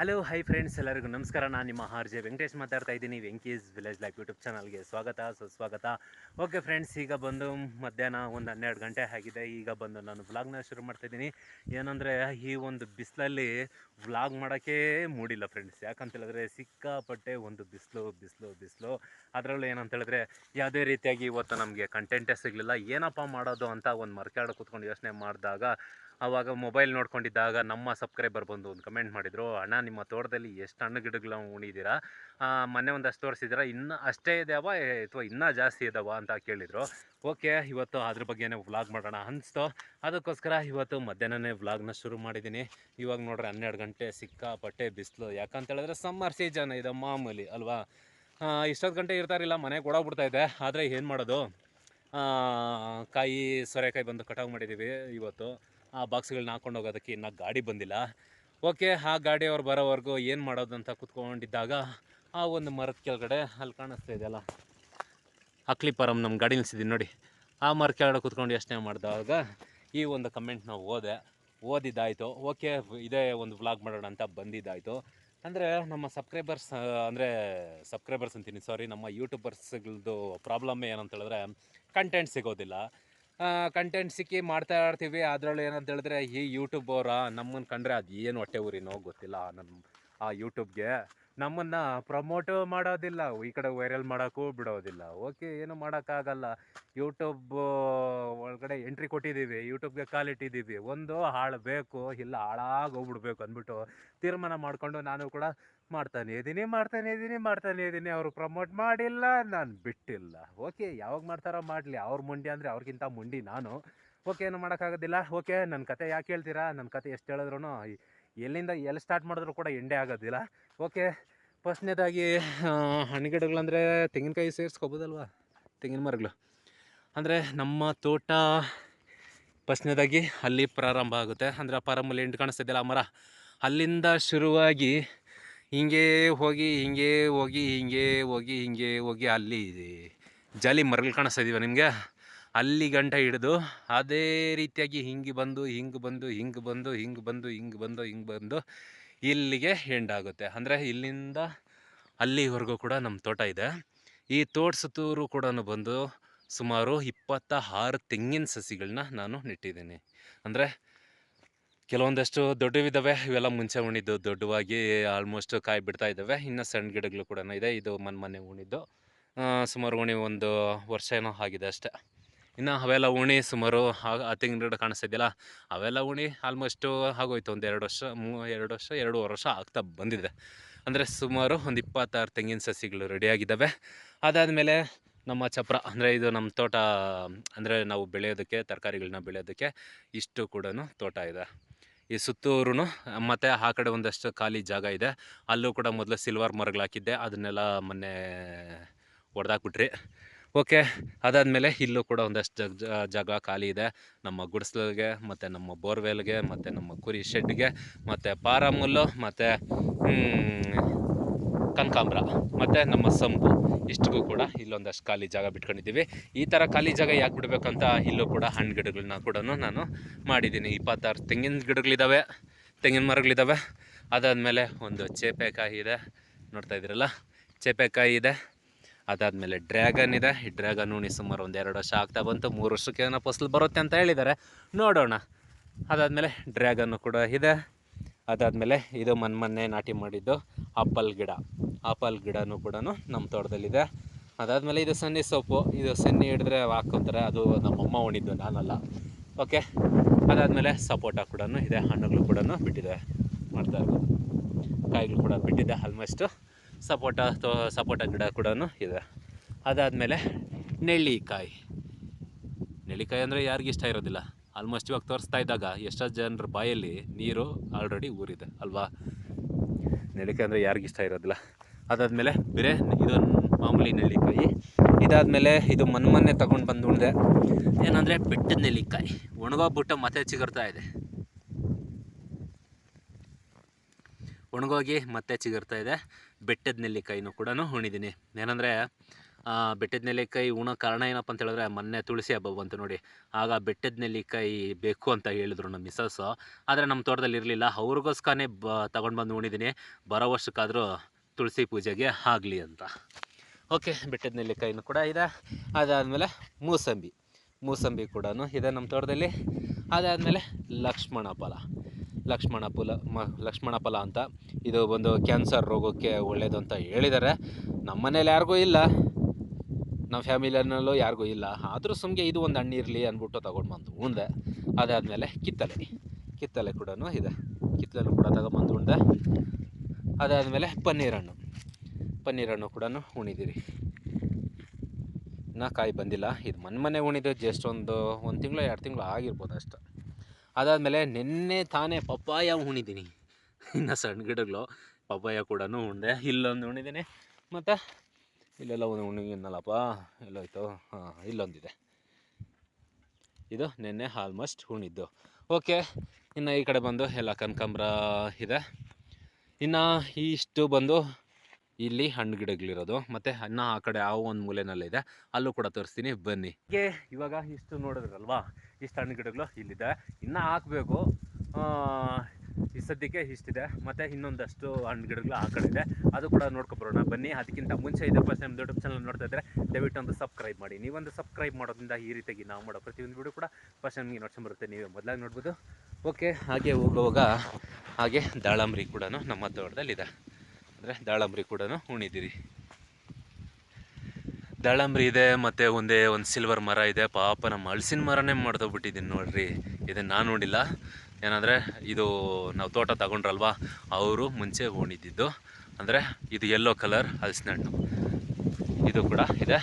Hello hi friends ಎಲ್ಲರಿಗೂ ನಮಸ್ಕಾರ. ನಾನು ನಿಮ್ಮ ಆರ್ ಜೆ ವೆಂಕಟೇಶ್ ಮಾತಾಡ್ತಾ ಇದ್ದೀನಿ. ವೆಂಕೀಸ್ ವಿಲೇಜ್ ಲೈಫ್ ಯೂಟ್ಯೂಬ್ ಚಾನಲ್ಗೆ ಸ್ವಾಗತ. ಸುಸ್ವಾಗತ ಓಕೆ ಫ್ರೆಂಡ್ಸ್ ಈಗ ಬಂದು ಮಧ್ಯಾಹ್ನ ಒಂದು ಹನ್ನೆರಡು ಗಂಟೆ ಆಗಿದೆ. ಈಗ ಬಂದು ನಾನು ವ್ಲಾಗ್ನ ಶುರು ಮಾಡ್ತಾಯಿದ್ದೀನಿ ಏನಂದರೆ, ಈ ಒಂದು ಬಿಸಿಲಲ್ಲಿ ವ್ಲಾಗ್ ಮಾಡೋಕ್ಕೆ ಮೂಡಿಲ್ಲ ಫ್ರೆಂಡ್ಸ್ ಯಾಕಂತೇಳಿದ್ರೆ, ಸಿಕ್ಕಾಪಟ್ಟೆ ಒಂದು ಬಿಸಿಲು ಬಿಸಿಲು ಬಿಸಿಲು. ಅದರಲ್ಲೂ ಏನಂತ ಹೇಳಿದ್ರೆ ಯಾವುದೇ ರೀತಿಯಾಗಿ ಇವತ್ತು ನಮಗೆ ಕಂಟೆಂಟೇ ಸಿಗಲಿಲ್ಲ. ಏನಪ್ಪ ಮಾಡೋದು ಅಂತ ಒಂದು ಮರ್ಕಾಡ ಕೂತ್ಕೊಂಡು ಯೋಚನೆ ಮಾಡಿದಾಗ ಆವಾಗ ಮೊಬೈಲ್ ನೋಡ್ಕೊಂಡಿದ್ದಾಗ ನಮ್ಮ ಸಬ್ಸ್ಕ್ರೈಬರ್ ಬಂದು ಒಂದು ಕಮೆಂಟ್ ಮಾಡಿದರು, ಅಣ್ಣ, ನಿಮ್ಮ ತೋಟದಲ್ಲಿ ಎಷ್ಟು ಹಣ್ಣು ಗಿಡಗಳನ್ನ ಉಣಿದ್ದೀರಾ ಮೊನ್ನೆ ಒಂದಷ್ಟು ತೋರಿಸಿದ್ದೀರಾ ಇನ್ನೂ ಅಷ್ಟೇ ಇದಾವ ಅಥವಾ ಇನ್ನೂ ಜಾಸ್ತಿ ಇದಾವ? ಅಂತ ಕೇಳಿದರು. ಓಕೆ, ಇವತ್ತು ಅದ್ರ ಬಗ್ಗೆನೇ ವ್ಲಾಗ್ ಮಾಡೋಣ ಅನಿಸ್ತು. ಅದಕ್ಕೋಸ್ಕರ ಇವತ್ತು ಮಧ್ಯಾಹ್ನನೇ ವ್ಲಾಗ್ನ ಶುರು ಮಾಡಿದ್ದೀನಿ. ಇವಾಗ ನೋಡ್ರಿ ಹನ್ನೆರಡು ಗಂಟೆ ಸಿಕ್ಕಾಪಟ್ಟೆ ಬಿಸಿಲು. ಯಾಕಂತ ಹೇಳಿದ್ರೆ ಸಮ್ಮರ್ ಸೀಸನ್ ಇದು ಮಾಮೂಲಿ, ಅಲ್ವಾ? ಇಷ್ಟೊತ್ತು ಗಂಟೆ ಇರ್ತಾರಿಲ್ಲ ಮನೆಗೆ ಓಡೋಗ್ಬಿಡ್ತಾ ಇದೆ. ಆದರೆ ಏನು ಮಾಡೋದು? ಕಾಯಿ, ಸೊರೆಕಾಯಿ ಬಂದು ಕಟಾವು ಮಾಡಿದ್ದೀವಿ ಇವತ್ತು. ಆ ಬಾಕ್ಸ್ಗಳನ್ನ ಹಾಕೊಂಡು ಹೋಗೋದಕ್ಕೆ ಇನ್ನೂ ಗಾಡಿ ಬಂದಿಲ್ಲ. ಓಕೆ, ಆ ಗಾಡಿಯವ್ರು ಬರೋವರೆಗೂ ಏನು ಮಾಡೋದು ಅಂತ ಕುತ್ಕೊಂಡಿದ್ದಾಗ ಆ ಒಂದು ಮರದ ಕೆಳಗಡೆ ಅಲ್ಲಿ ಕಾಣಿಸ್ತಾ ಇದೆಯಲ್ಲ ಅಕ್ಲಿಪರಂ ನಮ್ಮ ಗಾಡಿ ನಿಲ್ಸಿದ್ದೀನಿ ನೋಡಿ. ಆ ಮರದ ಕೆಳಗಡೆ ಕೂತ್ಕೊಂಡು ಯೋಚನೆ ಮಾಡಿದಾಗ ಈ ಒಂದು ಕಮೆಂಟ್ ನಾವು ಓದೆ, ಓದಿದ್ದಾಯಿತು. ಓಕೆ, ಇದೇ ಒಂದು ವ್ಲಾಗ್ ಮಾಡೋಣ ಅಂತ ಬಂದಿದ್ದಾಯಿತು. ಅಂದರೆ ನಮ್ಮ ಸಬ್ಸ್ಕ್ರೈಬರ್ಸ್ ಅಂದರೆ ಸಬ್ಸ್ಕ್ರೈಬರ್ಸ್ ಅಂತೀನಿ ಸಾರಿ ನಮ್ಮ ಯೂಟ್ಯೂಬರ್ಸ್ಗಳದ್ದು ಪ್ರಾಬ್ಲಮ್ ಏನಂತ ಹೇಳಿದ್ರೆ ಕಂಟೆಂಟ್ ಸಿಗೋದಿಲ್ಲ. ಕಂಟೆಂಟ್ ಸಿಕ್ಕಿ ಮಾಡ್ತಾ ಇರ್ತೀವಿ. ಅದರಲ್ಲಿ ಏನಂತ ಹೇಳಿದ್ರೆ, ಈ ಯೂಟ್ಯೂಬ್ ಅವರ ನಮ್ಮನ್ನು ಕಂಡ್ರೆ ಅದು ಏನು ಹೊಟ್ಟೆ ಊರಿನೋ ಗೊತ್ತಿಲ್ಲ. ನಮ್ಮ ಆ ಯೂಟ್ಯೂಬ್ಗೆ ನಮ್ಮನ್ನು ಪ್ರಮೋಟ್ ಮಾಡೋದಿಲ್ಲ. ಈ ಕಡೆ ವೈರಲ್ ಮಾಡೋಕ್ಕೂ ಬಿಡೋದಿಲ್ಲ. ಓಕೆ ಏನು ಮಾಡೋಕ್ಕಾಗಲ್ಲ. ಯೂಟ್ಯೂಬ್ ಒಳಗಡೆ ಎಂಟ್ರಿ ಕೊಟ್ಟಿದ್ದೀವಿ. ಯೂಟ್ಯೂಬ್ಗೆ ಕಾಲಿಟ್ಟಿದ್ದೀವಿ ಒಂದು ಹಾಳು ಬೇಕು. ಇಲ್ಲ, ಹಾಳಾಗಿ ಹೋಗ್ಬಿಡ್ಬೇಕು ಅಂದ್ಬಿಟ್ಟು ತೀರ್ಮಾನ ಮಾಡಿಕೊಂಡು ನಾನು ಕೂಡ ಮಾಡ್ತಾನೆ ಇದ್ದೀನಿ ಮಾಡ್ತಾನೆ ಇದ್ದೀನಿ ಮಾಡ್ತಾನೆ ಇದ್ದೀನಿ ಅವರು ಪ್ರಮೋಟ್ ಮಾಡಿಲ್ಲ, ನಾನು ಬಿಟ್ಟಿಲ್ಲ. ಓಕೆ ಯಾವಾಗ ಮಾಡ್ತಾರೋ ಮಾಡಲಿ. ಅವ್ರ ಮುಂಡಿ ಅಂದರೆ ಅವ್ರಿಗಿಂತ ಮುಂಡಿ ನಾನು. ಓಕೆ ಏನು ಮಾಡೋಕ್ಕಾಗೋದಿಲ್ಲ. ಓಕೆ ನನ್ನ ಕತೆ ಯಾಕೆ ಹೇಳ್ತೀರಾ? ನನ್ನ ಕತೆ ಎಷ್ಟು ಹೇಳಿದ್ರು ಎಲ್ಲಿಂದ, ಎಲ್ಲಿ ಸ್ಟಾರ್ಟ್ ಮಾಡಿದ್ರು ಕೂಡ ಎಂಡೆ ಆಗೋದಿಲ್ಲ. ಓಕೆ ಫಸ್ಟ್ನೇದಾಗಿ ಹಣ್ಣುಗಿಡಗಳಂದರೆ ತೆಂಗಿನಕಾಯಿ ಸೇರಿಸ್ಕೋಬೋದಲ್ವಾ? ತೆಂಗಿನ ಮರಗಳು. ಅಂದರೆ ನಮ್ಮ ತೋಟ ಫಸ್ಟ್ನೇದಾಗಿ ಅಲ್ಲಿ ಪ್ರಾರಂಭ ಆಗುತ್ತೆ. ಅಂದರೆ ಆ ಪ್ರಾರಂಭದಲ್ಲಿ ಎಂಟು ಮರ? ಅಲ್ಲಿಂದ ಶುರುವಾಗಿ ಹಿಂಗೆ ಹೋಗಿ ಹಿಂಗೆ ಹೋಗಿ ಹಿಂಗೆ ಹೋಗಿ ಹಿಂಗೆ ಹೋಗಿ ಅಲ್ಲಿ ಜಾಲಿ ಮರಗಳು ಕಾಣಿಸ್ತಾ ಇದೀವ ನಿಮಗೆ? ಅಲ್ಲಿ ಗಂಟ ಹಿಡಿದು ಅದೇ ರೀತಿಯಾಗಿ ಹಿಂಗೆ ಬಂದು ಹಿಂಗೆ ಬಂದು ಹಿಂಗೆ ಬಂದು ಹಿಂಗೆ ಬಂದು ಹಿಂಗೆ ಬಂದು ಹಿಂಗೆ ಬಂದು ಇಲ್ಲಿಗೆ ಎಂಡಾಗುತ್ತೆ ಅಂದರೆ ಇಲ್ಲಿಂದ ಅಲ್ಲಿವರೆಗೂ ಕೂಡ ನಮ್ಮ ತೋಟ ಇದೆ. ಈ ತೋಟ ಸುತ್ತೂರು ಕೂಡ ಬಂದು ಸುಮಾರು ಇಪ್ಪತ್ತ ಆರು ತೆಂಗಿನ ಸಸಿಗಳನ್ನ ನಾನು ನೆಟ್ಟಿದ್ದೀನಿ. ಅಂದರೆ ಕೆಲವೊಂದಷ್ಟು ದೊಡ್ಡವಿದ್ದಾವೆ ಇವೆಲ್ಲ ಮುಂಚೆ ಉಣಿದ್ದು ದೊಡ್ಡವಾಗಿ ಆಲ್ಮೋಸ್ಟ್ ಕಾಯಿ ಬಿಡ್ತಾ ಇದ್ದಾವೆ ಇನ್ನು ಸಣ್ಣ ಗಿಡಗಳು ಕೂಡ ಇದೆ. ಇದು ಮನೆ ಮನೆ ಉಣಿದ್ದು ಸುಮಾರು ಉಣಿ ಒಂದು ವರ್ಷ ಏನೋ ಆಗಿದೆ ಅಷ್ಟೇ. ಇನ್ನು ಅವೆಲ್ಲ ಉಣಿ ಸುಮಾರು ಆ- ತೆಂಗಿನ ಗಿಡ ಅವೆಲ್ಲ ಉಣಿ ಆಲ್ಮೋಸ್ಟು ಆಗೋಯ್ತು. ಒಂದು ಎರಡು ವರ್ಷ, ಮೂ, ಎರಡು ವರ್ಷ, ಎರಡೂವರೆ ವರ್ಷ ಆಗ್ತಾ ಬಂದಿದೆ. ಅಂದರೆ ಸುಮಾರು ಒಂದು ಇಪ್ಪತ್ತಾರು ತೆಂಗಿನ ಸಸಿಗಳು ರೆಡಿಯಾಗಿದ್ದಾವೆ ಅದಾದಮೇಲೆ ನಮ್ಮ ಚಪ್ರ, ಅಂದರೆ ಇದು ನಮ್ಮ ತೋಟ, ಅಂದರೆ ನಾವು ಬೆಳೆಯೋದಕ್ಕೆ ತರಕಾರಿಗಳನ್ನ ಬೆಳೆಯೋದಕ್ಕೆ ಇಷ್ಟು ಕೂಡ ತೋಟ ಇದೆ. ಈ ಸುತ್ತೂರು ಮತ್ತು ಆ ಕಡೆ ಒಂದಷ್ಟು ಖಾಲಿ ಜಾಗ ಇದೆ. ಅಲ್ಲೂ ಕೂಡ ಮೊದಲು ಸಿಲ್ವರ್ ಮರಗಳು ಹಾಕಿದ್ದೆ. ಅದನ್ನೆಲ್ಲ ಮೊನ್ನೆ ಹೊಡೆದಾಕ್ಬಿಟ್ರಿ ಓಕೆ, ಅದಾದಮೇಲೆ ಇಲ್ಲೂ ಕೂಡ ಒಂದಷ್ಟು ಜಗ ಜಾಗ ಖಾಲಿ ಇದೆ. ನಮ್ಮ ಗುಡಿಸ್ಲಿಗೆ, ಮತ್ತು ನಮ್ಮ ಬೋರ್ವೆಲ್ಗೆ, ಮತ್ತು ನಮ್ಮ ಕುರಿ ಶೆಡ್ಗೆ, ಮತ್ತು ಪಾರಾಮುಲ್ಲು, ಮತ್ತು ಕನಕಾಂಬ್ರ ಮತ್ತು ನಮ್ಮ ಸಂಪು. ಇಷ್ಟಿಗೂ ಕೂಡ ಇಲ್ಲೊಂದಷ್ಟು ಖಾಲಿ ಜಾಗ ಬಿಟ್ಕೊಂಡಿದ್ದೀವಿ. ಈ ಥರ ಖಾಲಿ ಜಾಗ ಯಾಕೆ ಬಿಡಬೇಕಂತ ಇಲ್ಲೂ ಕೂಡ ಹಣ್ಣು ಗಿಡಗಳನ್ನ ಕೂಡ ನಾನು ಮಾಡಿದ್ದೀನಿ. ಇಪ್ಪತ್ತಾರು ತೆಂಗಿನ ಗಿಡಗಳಿದ್ದಾವೆ ತೆಂಗಿನ ಮರಗಳಿದ್ದಾವೆ ಅದಾದಮೇಲೆ ಒಂದು ಚೇಪೆಕಾಯಿ ಇದೆ. ನೋಡ್ತಾ ಇದ್ದೀರಲ್ಲ? ಚೇಪೆಕಾಯಿ ಇದೆ. ಅದಾದಮೇಲೆ ಡ್ರ್ಯಾಗನ್ ಇದೆ. ಈ ಡ್ರ್ಯಾಗನ್ ಉಣಿ ಸುಮಾರು ಒಂದು ಎರಡು ವರ್ಷ ಆಗ್ತಾ ಬಂತು. ಮೂರು ವರ್ಷಕ್ಕೆ ಏನೋ ಫಸಲು ಬರುತ್ತೆ ಅಂತ ಹೇಳಿದ್ದಾರೆ. ನೋಡೋಣ. ಅದಾದಮೇಲೆ ಡ್ರ್ಯಾಗನ್ನು ಕೂಡ ಇದೆ. ಅದಾದಮೇಲೆ ಇದು ಮೊನ್ನೆ ಮೊನ್ನೆ ನಾಟಿ ಮಾಡಿದ್ದು ಆಪಲ್ ಗಿಡ. ಆಪಲ್ ಗಿಡನೂ ಕೂಡ ನಮ್ಮ ತೋಟದಲ್ಲಿದೆ. ಅದಾದಮೇಲೆ ಇದು ಸನ್ನಿ ಸೊಪ್ಪು. ಇದು ಸನ್ನಿ ಹಿಡಿದ್ರೆ ಹಾಕ್ಕೊಂತಾರೆ ಅದು ನಮ್ಮಮ್ಮ ಉಣಿದ್ದು, ನಾನಲ್ಲ. ಓಕೆ ಅದಾದಮೇಲೆ ಸಪೋಟ ಕೂಡ ಇದೆ. ಹಣ್ಣುಗಳು ಕೂಡ ಬಿಟ್ಟಿದೆ. ಮಾಡ್ತಾ ಇರ್ಬೋದು. ಕಾಯಿಗಳು ಕೂಡ ಬಿಟ್ಟಿದೆ ಆಲ್ಮೋಸ್ಟು ಸಪೋಟ ತೋ, ಸಪೋಟ ಗಿಡ ಕೂಡ ಇದೆ. ಅದಾದಮೇಲೆ ನೆಲ್ಲಿಕಾಯಿ. ನೆಲ್ಲಿಕಾಯಿ ಅಂದರೆ ಯಾರಿಗೂ ಇಷ್ಟ ಇರೋದಿಲ್ಲ. ಆಲ್ಮೋಸ್ಟ್ ಇವಾಗ ತೋರಿಸ್ತಾ ಇದ್ದಾಗ ಎಷ್ಟೋ ಜನರ ಬಾಯಲ್ಲಿ ನೀರು ಆಲ್ರೆಡಿ ಊರಿದೆ, ಅಲ್ವಾ? ನೆಲ್ಲಿಕಾಯಿ ಅಂದರೆ ಯಾರಿಗೂ ಇಷ್ಟ ಇರೋದಿಲ್ಲ. ಅದಾದಮೇಲೆ ಬೇರೆ ಇದೊಂದು ಮಾಮೂಲಿ ನೆಲ್ಲಿಕಾಯಿ. ಇದಾದಮೇಲೆ ಇದು ಮೊನ್ನೆ ತಗೊಂಡು ಬಂದು ಉಳಿದೆ ಏನಂದರೆ ಬೆಟ್ಟದ ನೆಲ್ಲಿಕಾಯಿ. ಒಣಗೋಗ್ಬಿಟ್ಟು ಮತ್ತೆ ಚಿಗುರ್ತಾ ಇದೆ. ಒಣಗೋಗಿ ಮತ್ತೆ ಚಿಗುರ್ತಾ ಇದೆ. ಬೆಟ್ಟದ ನೆಲ್ಲಿಕಾಯಿನೂ ಕೂಡ ಉಣಿದ್ದೀನಿ ಏನಂದರೆ ಬೆಟ್ಟದ ನೆಲ್ಲಿಕಾಯಿ ಉಣೋ ಕಾರಣ ಏನಪ್ಪ ಅಂತ ಹೇಳಿದ್ರೆ, ಮೊನ್ನೆ ತುಳಸಿ ಹಬ್ಬ ಬಂತು ನೋಡಿ. ಆಗ ಬೆಟ್ಟದ ನೆಲ್ಲಿಕಾಯಿ ಬೇಕು ಅಂತ ಹೇಳಿದ್ರು ನಮ್ಮ ಮಿಸಸ್ಸು ಆದರೆ ನಮ್ಮ ತೋಟದಲ್ಲಿ ಇರಲಿಲ್ಲ. ಅವ್ರಿಗೋಸ್ಕರನೇ ಬ, ತಗೊಂಡು ಬಂದು ಉಣಿದ್ದೀನಿ ಬರೋ ವರ್ಷಕ್ಕಾದರೂ ತುಳಸಿ ಪೂಜೆಗೆ ಆಗಲಿ ಅಂತ. ಓಕೆ, ಬೆಟ್ಟದ ನೆಲ್ಲಿಕಾಯಿನೂ ಕೂಡ ಇದೆ. ಅದಾದಮೇಲೆ ಮೂಸಂಬಿ. ಮೂಸಂಬಿ ಕೂಡ ಇದೆ ನಮ್ಮ ತೋಟದಲ್ಲಿ. ಅದಾದಮೇಲೆ ಲಕ್ಷ್ಮಣ ಫಲ ಲಕ್ಷ್ಮಣ ಫಲ ಮ, ಲಕ್ಷ್ಮಣ ಫಲ ಅಂತ ಇದು ಒಂದು ಕ್ಯಾನ್ಸರ್ ರೋಗಕ್ಕೆ ಒಳ್ಳೆಯದು ಅಂತ ಹೇಳಿದ್ದಾರೆ. ನಮ್ಮ ಮನೇಲಿ ಯಾರಿಗೂ ಇಲ್ಲ. ನಮ್ಮ ಫ್ಯಾಮಿಲಿಯಲ್ಲೂ ಯಾರಿಗೂ ಇಲ್ಲ. ಆದರೂ ಸುಮ್ಗೆ ಇದು ಒಂದು ಹಣ್ಣು ಇರಲಿ ಅಂದ್ಬಿಟ್ಟು ತೊಗೊಂಡು ಬಂದು ಉಣ್ದೆ. ಅದಾದಮೇಲೆ ಕಿತ್ತಲೆ ಕಿತ್ತಲೆ ಕೂಡ ಇದೆ. ಕಿತ್ತಲೆ ಕೂಡ ತಗೊಂಬಂದು ಉಂಡೆ ಅದಾದಮೇಲೆ ಪನ್ನೀರ್ ಹಣ್ಣು. ಪನ್ನೀರ್ ಹಣ್ಣು ಕೂಡ ಉಣಿದಿರಿ. ಇನ್ನೂ ಕಾಯಿ ಬಂದಿಲ್ಲ. ಇದು ಮನೆ ಮನೆ ಉಣಿದು ಜಸ್ಟ್ ಒಂದು ಒಂದು ತಿಂಗಳು, ಎರಡು ತಿಂಗಳು ಆಗಿರ್ಬೋದು ಅಷ್ಟು. ಅದಾದಮೇಲೆ ನಿನ್ನೆ ತಾನೇ ಪಪ್ಪಾಯ ಉಣಿದ್ದೀನಿ ಇನ್ನು ಸಣ್ಣ ಗಿಡಗಳು ಪಪ್ಪಾಯ ಕೂಡ ಉಂಡೆ ಇಲ್ಲೊಂದು ಉಣಿದ್ದೀನಿ ಮತ್ತು ಇಲ್ಲೆಲ್ಲ ಒಂದು ಉಣಿಗಿನ್ನಲ್ಲಪ್ಪ ಎಲ್ಲೋಯ್ತು. ಹಾಂ, ಇಲ್ಲೊಂದಿದೆ. ಇದು ನಿನ್ನೆ ಆಲ್ಮೋಸ್ಟ್ ಉಣಿದ್ದು. ಓಕೆ, ಇನ್ನು ಈ ಕಡೆ ಬಂದು ಎಲ್ಲ ಕನಕಾಂಬ್ರ ಇದೆ. ಇನ್ನು ಇಷ್ಟು ಬಂದು ಇಲ್ಲಿ ಹಣ್ಣು ಗಿಡಗಳಿರೋದು. ಮತ್ತು ಅನ್ನ ಆ ಕಡೆ ಯಾವ ಒಂದು ಮೂಲೆನಲ್ಲಿದೆ ಅಲ್ಲೂ ಕೂಡ ತೋರಿಸ್ತೀನಿ. ಬನ್ನಿ. ಇವಾಗ ಇಷ್ಟು ನೋಡಿದ್ರಲ್ವಾ? ಇಷ್ಟು ಹಣ್ಣು ಗಿಡಗಳು ಇಲ್ಲಿದೆ. ಇನ್ನೂ ಹಾಕಬೇಕು. ಈ ಸದ್ಯಕ್ಕೆ ಇಷ್ಟಿದೆ. ಮತ್ತು ಇನ್ನೊಂದಷ್ಟು ಹಣ್ಣು ಗಿಡಗಳು ಆ ಕಡೆ ಇದೆ. ಅದು ಕೂಡ ನೋಡ್ಕೊಬರೋಣ. ಬನ್ನಿ. ಅದಕ್ಕಿಂತ ಮುಂಚೆ ಇದೆ ಫಸ್ಟ್ ನಮ್ಮ ಯೂಟ್ಯೂಬ್ ಚಾನಲ್ ನೋಡ್ತಾ ಇದ್ದರೆ ದಯವಿಟ್ಟು ಒಂದು ಸಬ್ಸ್ಕ್ರೈಬ್ ಮಾಡಿ. ನೀವೊಂದು ಸಬ್ಸ್ಕ್ರೈಬ್ ಮಾಡೋದ್ರಿಂದ ಈ ರೀತಿಯಾಗಿ ನಾವು ಮಾಡೋ ಪ್ರತಿಯೊಂದು ವಿಡಿಯೋ ಕೂಡ ಫಸ್ಟ್ ನಮಗೆ ನೋಡ್ಕೊಂಬರುತ್ತೆ ನೀವೇ ಮೊದಲಾಗಿ ನೋಡ್ಬೋದು. ಓಕೆ ಹಾಗೆ ಹೋಗುವಾಗ ಹಾಗೆ ದಾಳಂಬ್ರಿ ಕೂಡ ನಮ್ಮ ತೋಟದಲ್ಲಿದೆ. ಅಂದರೆ ದಾಳಂಬ್ರಿ ಕೂಡ ಉಣಿದಿರಿ ದಾಳಂಬ್ರಿ ಇದೆ, ಮತ್ತು ಒಂದೇ ಒಂದು ಸಿಲ್ವರ್ ಮರ ಇದೆ. ಪಾಪ ನಮ್ಮ ಹಳಸಿನ ಮರನೇ ಮಾಡ್ದೋಗ್ಬಿಟ್ಟಿದ್ದೀನಿ ನೋಡ್ರಿ. ಇದನ್ನು ನಾನು ನೋಡಿಲ್ಲ. ಏನಂದರೆ ಇದು ನಾವು ತೋಟ ತಗೊಂಡ್ರಲ್ವಾ, ಅವರು ಮುಂಚೆ ಉಣಿದಿದ್ದು ಅಂದರೆ ಇದು ಯೆಲ್ಲೋ ಕಲರ್ ಹಲಸಿನ ಹಣ್ಣು ಇದು ಕೂಡ ಇದೆ.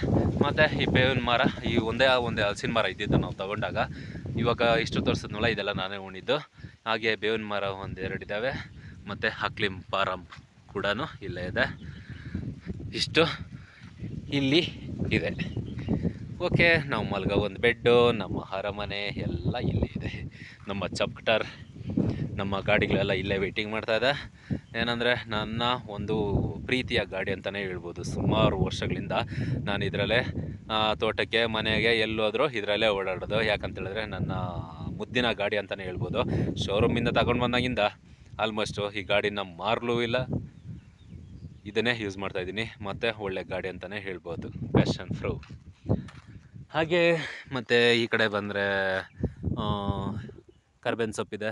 ಮತ್ತು ಈ ಬೇವಿನ ಮರ, ಈ ಒಂದೇ ಒಂದೇ ಹಲಸಿನ ಮರ ಇದ್ದಿದ್ದು ನಾವು ತಗೊಂಡಾಗ. ಇವಾಗ ಇಷ್ಟು ತೋರಿಸಿದ್ನಲ್ಲ ಇದೆಲ್ಲ ನಾನೇ ಉಣಿದ್ದು ಹಾಗೆ ಬೇವಿನ ಮರ ಒಂದೆರಡು ಇದ್ದಾವೆ ಮತ್ತು ಹಕ್ಲಿಂ ಪಾರಂ. ಕೂಡ ಇಲ್ಲೇ ಇದೆ. ಇಷ್ಟು ಇಲ್ಲಿ ಇದೆ. ಓಕೆ, ನಾವು ಮಲ್ಗೋ ಒಂದು ಬೆಡ್ಡು, ನಮ್ಮ ಅರಮನೆ ಎಲ್ಲ ಇಲ್ಲೇ ಇದೆ. ನಮ್ಮ ಚಪ್ಟರ್, ನಮ್ಮ ಗಾಡಿಗಳೆಲ್ಲ ಇಲ್ಲೇ ಮಾಡ್ತಾ ಇದೆ. ಏನಂದರೆ ನನ್ನ ಒಂದು ಪ್ರೀತಿಯ ಗಾಡಿ ಅಂತಲೇ ಹೇಳ್ಬೋದು. ಸುಮಾರು ವರ್ಷಗಳಿಂದ ನಾನು ಇದರಲ್ಲೇ ತೋಟಕ್ಕೆ, ಮನೆಗೆ ಎಲ್ಲೋದ್ರೂ ಇದರಲ್ಲೇ ಓಡಾಡೋದು. ಯಾಕಂತೇಳಿದ್ರೆ ನನ್ನ ಮುದ್ದಿನ ಗಾಡಿ ಅಂತಲೇ ಹೇಳ್ಬೋದು. ಶೋರೂಮಿಂದ ತಗೊಂಡು ಬಂದಾಗಿಂದ ಆಲ್ಮೋಸ್ಟು ಈ ಗಾಡಿನ ಮಾರಲೂ ಇಲ್ಲ. ಇದನ್ನೇ ಯೂಸ್ ಮಾಡ್ತಾ ಇದ್ದೀನಿ. ಮತ್ತು ಒಳ್ಳೆ ಗಾಡಿ ಅಂತಲೇ ಹೇಳ್ಬೋದು. ಪ್ಯಾಷನ್ ಫ್ರೋ ಹಾಗೆ ಮತ್ತು ಈ ಕಡೆ ಬಂದರೆ ಕರ್ಬೇನ್ ಸೊಪ್ಪಿದೆ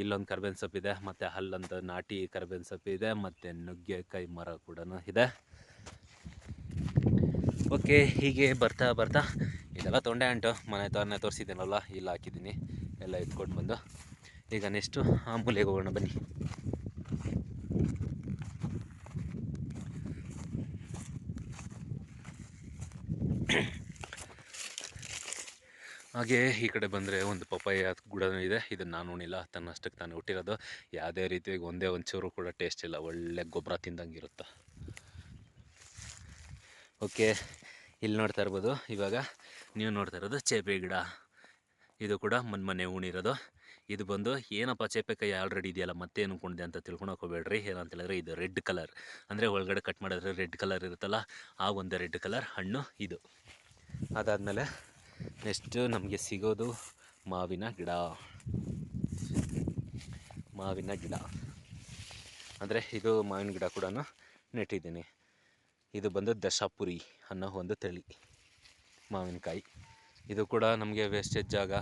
ಇಲ್ಲೊಂದು ಕರ್ಬೇನ್ ಸೊಪ್ಪಿದೆ ಮತ್ತು ಅಲ್ಲೊಂದು ನಾಟಿ ಕರ್ಬೇವಿನ ಸೊಪ್ಪಿದೆ ಮತ್ತು ನುಗ್ಗೆಕಾಯಿ ಮರ ಕೂಡ ಇದೆ. ಓಕೆ ಹೀಗೆ ಬರ್ತಾ ಬರ್ತಾ ಇದೆಲ್ಲ ತೊಂಡೆ ಅಂಟು ಮನೆ ತಾನೇ ತೋರಿಸಿದ್ದೀನಲ್ಲ, ಇಲ್ಲ ಹಾಕಿದ್ದೀನಿ. ಎಲ್ಲ ಎತ್ಕೊಂಡು ಬಂದು. ಈಗ ನೆಕ್ಸ್ಟು ಆ ಮೂಲೆಗೆ ಹೋಗೋಣ ಬನ್ನಿ. ಹಾಗೆ ಈ ಕಡೆ ಬಂದರೆ ಒಂದು ಪಪ್ಪಾಯ ಕೂಡ ಇದೆ. ಇದನ್ನು ನಾನು ಉಣಿಲ್ಲ ತನ್ನಷ್ಟಕ್ಕೆ ತಾನು ಹುಟ್ಟಿರೋದು. ಯಾವುದೇ ರೀತಿಯಾಗಿ ಒಂದೇ ಒಂಚೂರು ಕೂಡ ಟೇಸ್ಟ್ ಇಲ್ಲ. ಒಳ್ಳೆ ಗೊಬ್ಬರ ತಿಂದಂಗೆ ಇರುತ್ತೆ ಓಕೆ ಇಲ್ಲಿ ನೋಡ್ತಾ ಇರ್ಬೋದು. ಇವಾಗ ನೀವು ನೋಡ್ತಾ ಇರೋದು ಚೇಪೆ ಗಿಡ. ಇದು ಕೂಡ ಮನ್ ಮನೆ ಉಣಿರೋದು ಇದು ಬಂದು, ಏನಪ್ಪ ಚೇಪೆಕಾಯಿ ಆಲ್ರೆಡಿ ಇದೆಯಲ್ಲ, ಮತ್ತೇನು ಕೊಂಡಿದೆ ಅಂತ ತಿಳ್ಕೊಳಕ್ಕೆ ಹೋಗ್ಬೇಡ್ರಿ. ಏನಂತ ಹೇಳಿದ್ರೆ ಇದು ರೆಡ್ ಕಲರ್ ಅಂದರೆ ಒಳಗಡೆ ಕಟ್ ಮಾಡಿದ್ರೆ ರೆಡ್ ಕಲರ್ ಇರುತ್ತಲ್ಲ, ಆ ಒಂದು ರೆಡ್ ಕಲರ್ ಹಣ್ಣು ಇದು. ಅದಾದಮೇಲೆ ನೆಕ್ಸ್ಟು ನಮಗೆ ಸಿಗೋದು ಮಾವಿನ ಗಿಡ. ಮಾವಿನ ಗಿಡ. ಅಂದರೆ ಇದು ಮಾವಿನ ಗಿಡ ಕೂಡ ನೆಟ್ಟಿದ್ದೀನಿ. ಇದು ಬಂದು ದಶಾಪುರಿ ಅನ್ನೋ ಒಂದು ತಳಿ, ಮಾವಿನಕಾಯಿ. ಇದು ಕೂಡ ನಮಗೆ ವೇಸ್ಟೇಜ್ ಜಾಗ.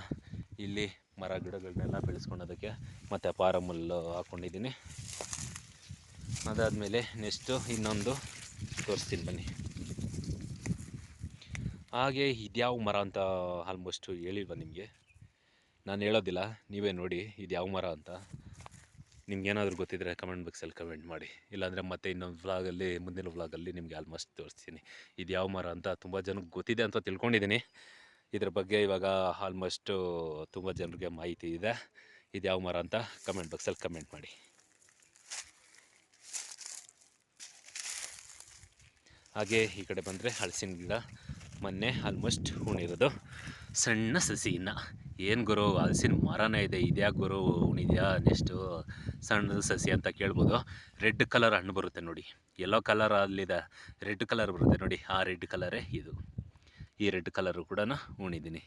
ಇಲ್ಲಿ ಮರ ಗಿಡಗಳನ್ನೆಲ್ಲ ಬೆಳೆಸ್ಕೊಳೋದಕ್ಕೆ ಮತ್ತು ಪಾರಮಲ್ಲು ಹಾಕ್ಕೊಂಡಿದ್ದೀನಿ ಅದಾದಮೇಲೆ ನೆಕ್ಸ್ಟು ಇನ್ನೊಂದು ತೋರಿಸ್ತೀನಿ ಬನ್ನಿ. ಹಾಗೆ ಇದ್ಯಾವ ಮರ ಅಂತ ಆಲ್ಮೋಸ್ಟು ಹೇಳಿಲ್ವ ನಿಮಗೆ? ನಾನು ಹೇಳೋದಿಲ್ಲ, ನೀವೇ ನೋಡಿ ಇದು ಯಾವ ಮರ ಅಂತ. ನಿಮ್ಗೇನಾದರೂ ಗೊತ್ತಿದ್ದರೆ ಕಮೆಂಟ್ ಬಾಕ್ಸಲ್ಲಿ ಕಮೆಂಟ್ ಮಾಡಿ. ಇಲ್ಲಾಂದರೆ ಮತ್ತೆ ಇನ್ನೊಂದು ವ್ಲಾಗಲ್ಲಿ ಮುಂದಿನ ವ್ಲಾಗಲ್ಲಿ ನಿಮಗೆ ಆಲ್ಮೋಸ್ಟ್ ತೋರಿಸ್ತೀನಿ. ಇದು ಯಾವ ಮರ ಅಂತ ತುಂಬ ಜನಕ್ಕೆ ಗೊತ್ತಿದೆ ಅಂತ ತಿಳ್ಕೊಂಡಿದ್ದೀನಿ ಇದ್ರ ಬಗ್ಗೆ ಇವಾಗ ಆಲ್ಮೋಸ್ಟು ತುಂಬ ಜನರಿಗೆ ಮಾಹಿತಿ ಇದೆ. ಇದು ಯಾವ ಮರ ಅಂತ ಕಮೆಂಟ್ ಬಾಕ್ಸಲ್ಲಿ ಕಮೆಂಟ್ ಮಾಡಿ. ಹಾಗೆ ಈ ಕಡೆ ಬಂದರೆ ಹಲಸಿನ ಗಿಡ. ಮೊನ್ನೆ ಆಲ್ಮೋಸ್ಟ್ ಉಣಿರೋದು ಸಣ್ಣ ಸಸಿನ ಏನು ಗುರು, ಹಲಸಿನ ಮರನೇ ಇದೆ ಇದ್ಯಾಕೆ ಗುರು ಉಣಿದ್ಯಾ ನೆಕ್ಸ್ಟು ಸಣ್ಣದು ಸಸಿ ಅಂತ ಕೇಳ್ಬೋದು. ರೆಡ್ ಕಲರ್ ಹಣ್ಣು ಬರುತ್ತೆ ನೋಡಿ. ಎಲ್ಲೋ ಕಲರ್ ಅಲ್ಲಿದೆ ರೆಡ್ ಕಲರ್ ಬರುತ್ತೆ ನೋಡಿ. ಆ ರೆಡ್ ಕಲರೇ ಇದು. ಈ ರೆಡ್ ಕಲರು ಕೂಡ ಉಣಿದ್ದೀನಿ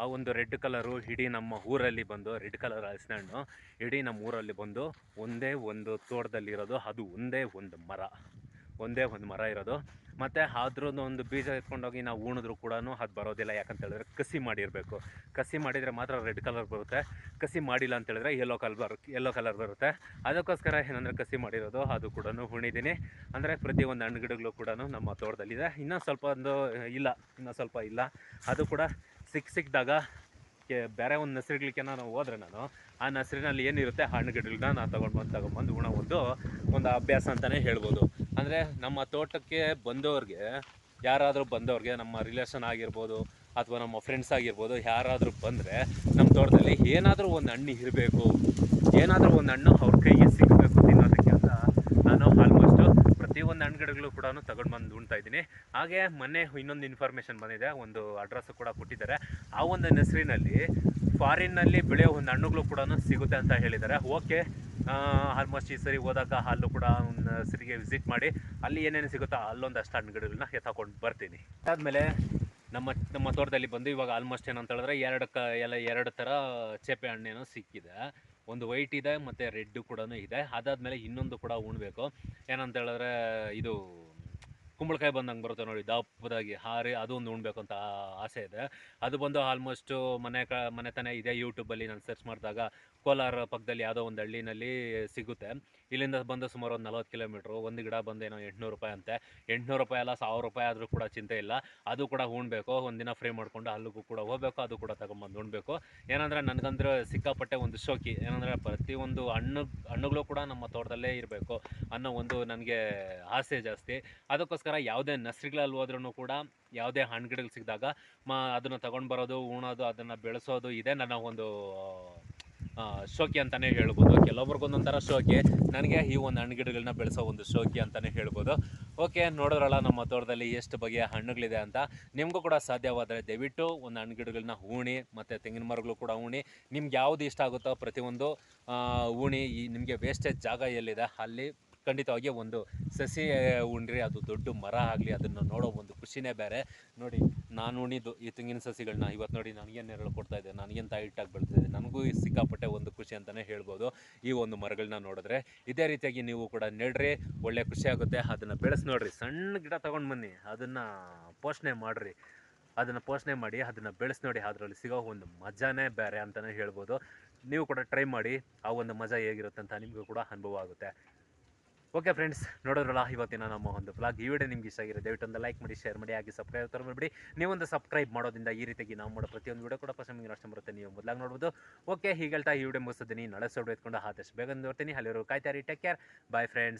ಆ ಒಂದು ರೆಡ್ ಕಲರು ಇಡೀ ನಮ್ಮ ಊರಲ್ಲಿ ಬಂದು ರೆಡ್ ಕಲರ್ ಹಲಸಿನ ಹಣ್ಣು ಇಡೀ ನಮ್ಮ ಊರಲ್ಲಿ ಬಂದು, ಒಂದೇ ಒಂದು ತೋಟದಲ್ಲಿರೋದು, ಅದು ಒಂದೇ ಒಂದು ಮರ. ಒಂದೇ ಒಂದು ಮರ ಇರೋದು. ಮತ್ತು ಅದ್ರದ್ದು ಒಂದು ಬೀಜ ಎತ್ಕೊಂಡೋಗಿ ನಾವು ಉಣಿದ್ರು ಕೂಡ ಅದು ಬರೋದಿಲ್ಲ. ಯಾಕಂತ ಹೇಳಿದ್ರೆ ಕಸಿ ಮಾಡಿರಬೇಕು. ಕಸಿ ಮಾಡಿದರೆ ಮಾತ್ರ ರೆಡ್ ಕಲರ್ ಬರುತ್ತೆ. ಕಸಿ ಮಾಡಿಲ್ಲ ಅಂತ ಹೇಳಿದ್ರೆ ಯೆಲ್ಲೋ ಕಲರ್ ಬರು ಯೆಲ್ಲೋ ಕಲರ್ ಬರುತ್ತೆ. ಅದಕ್ಕೋಸ್ಕರ ಏನಂದರೆ ಕಸಿ ಮಾಡಿರೋದು, ಅದು ಕೂಡ ಉಣಿದ್ದೀನಿ ಅಂದರೆ ಪ್ರತಿಯೊಂದು ಹಣ್ಣು ಗಿಡಗಳು ಕೂಡ ನಮ್ಮ ತೋಟದಲ್ಲಿದೆ. ಇನ್ನೂ ಸ್ವಲ್ಪ ಒಂದು ಇಲ್ಲ ಇನ್ನೂ ಸ್ವಲ್ಪ ಇಲ್ಲ. ಅದು ಕೂಡ ಸಿಕ್ಕ ಸಿಕ್ಕಿದಾಗ ಬೇರೆ ಒಂದು ನರ್ಸರಿಗಳಿಗೆ ನಾನು ಹೋದ್ರೆ ನಾನು, ಆ ನಸರಿನಲ್ಲಿ ಏನಿರುತ್ತೆ ಹಣ್ಣು ಗಿಡಗಳನ್ನ ನಾನು ತೊಗೊಂಡ್ಬಂದು ತಗೊಂಬಂದು ಉಣೋ ಒಂದು ಒಂದು ಅಭ್ಯಾಸ ಅಂತಲೇ ಹೇಳ್ಬೋದು. ಅಂದರೆ ನಮ್ಮ ತೋಟಕ್ಕೆ ಬಂದವ್ರಿಗೆ, ಯಾರಾದರೂ ಬಂದವ್ರಿಗೆ ನಮ್ಮ ರಿಲೇಷನ್ ಆಗಿರ್ಬೋದು ಅಥವಾ ನಮ್ಮ ಫ್ರೆಂಡ್ಸ್ ಆಗಿರ್ಬೋದು, ಯಾರಾದರೂ ಬಂದರೆ ನಮ್ಮ ತೋಟದಲ್ಲಿ ಏನಾದರೂ ಒಂದು ಹಣ್ಣು ಇರಬೇಕು. ಏನಾದರೂ ಒಂದು ಹಣ್ಣು ಅವ್ರ ಕೈಗೆ ಸಿಗಬೇಕು ತಿನ್ನೋದಕ್ಕೆ ಅಂತ ನಾನು ಆಲ್ಮೋಸ್ಟು ಪ್ರತಿಯೊಂದು ಹಣ್ಣು ಗಿಡಗಳು ಕೂಡ ತಗೊಂಡು ಬಂದು ಉಣ್ತಾ ಇದ್ದೀನಿ. ಹಾಗೆ ಮೊನ್ನೆ ಇನ್ನೊಂದು ಇನ್ಫಾರ್ಮೇಷನ್ ಬಂದಿದೆ. ಒಂದು ಅಡ್ರೆಸ್ ಕೂಡ ಕೊಟ್ಟಿದ್ದಾರೆ. ಆ ಒಂದು ಹೆಸರಿನಲ್ಲಿ ಫಾರಿನ್ನಲ್ಲಿ ಬೆಳೆಯೋ ಒಂದು ಹಣ್ಣುಗಳು ಕೂಡ ಸಿಗುತ್ತೆ ಅಂತ ಹೇಳಿದ್ದಾರೆ. ಓಕೆ ಆಲ್ಮೋಸ್ಟ್ ಈ ಸರಿ ಹೋದಾಗ ಅಲ್ಲೂ ಕೂಡ ಒಂದು ಸರಿಗೆ ವಿಸಿಟ್ ಮಾಡಿ ಅಲ್ಲಿ ಏನೇನು ಸಿಗುತ್ತೋ ಅಲ್ಲೊಂದಷ್ಟು ಹಣ್ಣುಗಳನ್ನ ಎತ್ತಾಕೊಂಡು ಬರ್ತೀನಿ. ಅದಾದಮೇಲೆ ನಮ್ಮ ನಮ್ಮ ತೋಟದಲ್ಲಿ ಬಂದು ಇವಾಗ ಆಲ್ಮೋಸ್ಟ್ ಏನಂತ ಹೇಳಿದ್ರೆ ಎರಡು ಕ ಎಲ್ಲ ಎರಡು ಥರ ಚೇಪೆ ಹಣ್ಣೇನೋ ಸಿಕ್ಕಿದೆ. ಒಂದು ವೈಟ್ ಇದೆ ಮತ್ತು ರೆಡ್ ಕೂಡ ಇದೆ. ಅದಾದಮೇಲೆ ಇನ್ನೊಂದು ಕೂಡ ಉಣ್ಬೇಕು. ಏನಂತ ಹೇಳಿದ್ರೆ ಇದು ಕುಂಬಳಕಾಯಿ ಬಂದಂಗೆ ಬರುತ್ತೆ ನೋಡಿ, ದಪ್ಪದಾಗಿ ಹಾರಿ ಅದು ಒಂದು ಉಣ್ಬೇಕು ಅಂತ ಆಸೆ ಇದೆ. ಅದು ಬಂದು ಆಲ್ಮೋಸ್ಟು ಮನೆ ಕ, ಮನೆ ತಾನೇ ಇದೆ ಯೂಟ್ಯೂಬಲ್ಲಿ ನಾನು ಸರ್ಚ್ ಮಾಡಿದಾಗ ಕೋಲಾರ ಪಕ್ಕದಲ್ಲಿ ಯಾವುದೋ ಒಂದು ಹಳ್ಳಿನಲ್ಲಿ ಸಿಗುತ್ತೆ. ಇಲ್ಲಿಂದ ಬಂದು ಸುಮಾರು ಒಂದು ನಲ್ವತ್ತು ಕಿಲೋಮೀಟ್ರು, ಒಂದು ಗಿಡ ಬಂದು ಏನೋ ಎಂಟುನೂರು ರೂಪಾಯಿ ಅಂತೆ. ಎಂಟುನೂರು ರೂಪಾಯಿ ಅಲ್ಲ, ಸಾವಿರ ರೂಪಾಯಿ ಆದರೂ ಕೂಡ ಚಿಂತೆ ಇಲ್ಲ. ಅದು ಕೂಡ ಉಣ್ಬೇಕು ಒಂದಿನ ಫ್ರೀ ಮಾಡಿಕೊಂಡು ಅಲ್ಲಿಗೂ ಕೂಡ ಹೋಗ್ಬೇಕು, ಅದು ಕೂಡ ತಗೊಂಬಂದು ಉಣ್ಬೇಕು. ಏನಂದರೆ ನನಗಂದ್ರೆ ಸಿಕ್ಕಾಪಟ್ಟೆ ಒಂದು ಶೋಕಿ. ಏನಂದರೆ ಪ್ರತಿಯೊಂದು ಹಣ್ಣು, ಹಣ್ಣುಗಳು ಕೂಡ ನಮ್ಮ ತೋಟದಲ್ಲೇ ಇರಬೇಕು ಅನ್ನೋ ಒಂದು ನನಗೆ ಆಸೆ ಜಾಸ್ತಿ. ಅದಕ್ಕೋಸ್ಕರ ಯಾವುದೇ ನರ್ಸರಿಗಳಲ್ಲಿ ಹೋದ್ರೂ ಕೂಡ ಯಾವುದೇ ಹಣ್ಣು ಗಿಡಗಳು ಸಿಕ್ಕಿದಾಗ ಮ, ಅದನ್ನು ತಗೊಂಡು ಬರೋದು, ಉಣೋದು, ಅದನ್ನು ಬೆಳೆಸೋದು, ಇದೇ ನನ್ನ ಒಂದು ಶೋಕಿ ಅಂತಲೇ ಹೇಳ್ಬೋದು. ಕೆಲವೊಬ್ರಿಗೆ ಒಂದೊಂಥರ ಶೋಕಿ. ನನಗೆ ಈ ಒಂದು ಹಣ್ಣು ಗಿಡಗಳನ್ನ ಬೆಳೆಸೋ ಒಂದು ಶೋಕಿ ಅಂತಲೇ ಹೇಳ್ಬೋದು. ಓಕೆ, ನೋಡಿದ್ರಲ್ಲ ನಮ್ಮ ತೋಟದಲ್ಲಿ ಎಷ್ಟು ಬಗೆಯ ಹಣ್ಣುಗಳಿದೆ ಅಂತ. ನಿಮಗೂ ಕೂಡ ಸಾಧ್ಯವಾದರೆ ದಯವಿಟ್ಟು ಒಂದು ಹಣ್ಣು ಗಿಡಗಳನ್ನ ಹೂಣಿ, ಮತ್ತು ತೆಂಗಿನ ಮರಗಳು ಕೂಡ ಹೂಣಿ. ನಿಮ್ಗೆ ಯಾವುದು ಇಷ್ಟ ಆಗುತ್ತೋ ಪ್ರತಿಯೊಂದು ಹೂಣಿ ಈ ನಿಮಗೆ ವೇಸ್ಟೇಜ್ ಜಾಗ ಎಲ್ಲಿದೆ? ಅಲ್ಲಿ ಖಂಡಿತವಾಗಿ ಒಂದು ಸಸಿ ಉಂಡ್ರಿ ಅದು ದೊಡ್ಡ ಮರ ಆಗಲಿ ಅದನ್ನು ನೋಡೋ ಒಂದು ಖುಷಿನೇ ಬೇರೆ. ನೋಡಿ, ನಾನು ಉಣಿದು ಈ ತೆಂಗಿನ ಸಸಿಗಳನ್ನ ಇವತ್ತು ನೋಡಿ ನನಗೇನು ನೆರಳು ಕೊಡ್ತಾ ಇದೆ ನನಗೇನು ತಾಯಿಟ್ಟಾಗಿ ಬೆಳೆದಿದೆ ನನಗೂ ಸಿಕ್ಕಾಪಟ್ಟೆ ಒಂದು ಖುಷಿ ಅಂತಲೇ ಹೇಳ್ಬೋದು. ಈ ಒಂದು ಮರಗಳನ್ನ ನೋಡಿದ್ರೆ ಇದೇ ರೀತಿಯಾಗಿ ನೀವು ಕೂಡ ನೆಡ್ರಿ, ಒಳ್ಳೆ ಖುಷಿ ಆಗುತ್ತೆ. ಅದನ್ನು ಬೆಳೆಸಿ ನೋಡ್ರಿ, ಸಣ್ಣ ಗಿಡ ತೊಗೊಂಡು ಬನ್ನಿ, ಅದನ್ನು ಪೋಷಣೆ ಮಾಡಿರಿ, ಅದನ್ನು ಪೋಷಣೆ ಮಾಡಿ, ಅದನ್ನು ಬೆಳೆಸಿ ನೋಡಿ ಅದರಲ್ಲಿ ಸಿಗೋ ಒಂದು ಮಜಾನೇ ಬೇರೆ ಅಂತಲೇ ಹೇಳ್ಬೋದು. ನೀವು ಕೂಡ ಟ್ರೈ ಮಾಡಿ, ಆ ಒಂದು ಮಜಾ ಹೇಗಿರುತ್ತೆ ಅಂತ ನಿಮಗೂ ಕೂಡ ಅನುಭವ ಆಗುತ್ತೆ. ಓಕೆ ಫ್ರೆಂಡ್ಸ್ ನೋಡೋದ್ರಲ್ಲ, ಇವತ್ತಿನ ನಮ್ಮ ಒಂದು ಬ್ಲಾಗ್ ಈ ವಿಡಿಯೋ ನಿಮ್ಗೆ ಇಷ್ಟ ಆಗಿರೋ ದಯವಿಟ್ಟು ಒಂದು ಲೈಕ್ ಮಾಡಿ ಶೇರ್ ಮಾಡಿ, ಹಾಗೆ ಸಬ್ಸ್ಕ್ರೈಬ್ ಮಾಡಿಬಿಡಿ ನೀವೊಂದು ಸಬ್ಸ್ಕ್ರೈಬ್ ಮಾಡೋದ್ರಿಂದ ಈ ರೀತಿಯಾಗಿ ನಾವು ಮಾಡೋ ಪ್ರತಿಯೊಂದು ವಿಡಿಯೋ ಕೂಡ ಫಸ್ಟ್ ನಿಮಗೆ ಅಷ್ಟು ಬರುತ್ತೆ. ನೀವು ಮೊದಲಾಗಿ ನೋಡ್ಬೋದು. ಓಕೆ ಹೀಗೆ ಹೇಳ್ತಾ ಈ ವಿಡಿಯೋ ಮುಗಿಸ್ತೀನಿ ನಾಳೆ ಸೌಡ್ ಎತ್ಕೊಂಡು ಆದಷ್ಟು ಬೇಗ ಬರ್ತೀನಿ. ಅಲ್ಲಿರೋ ಕಾಯ್ತಾರಿ ಟೇಕ್ ಕೇರ್ ಬಾಯ್ ಫ್ರೆಂಡ್ಸ್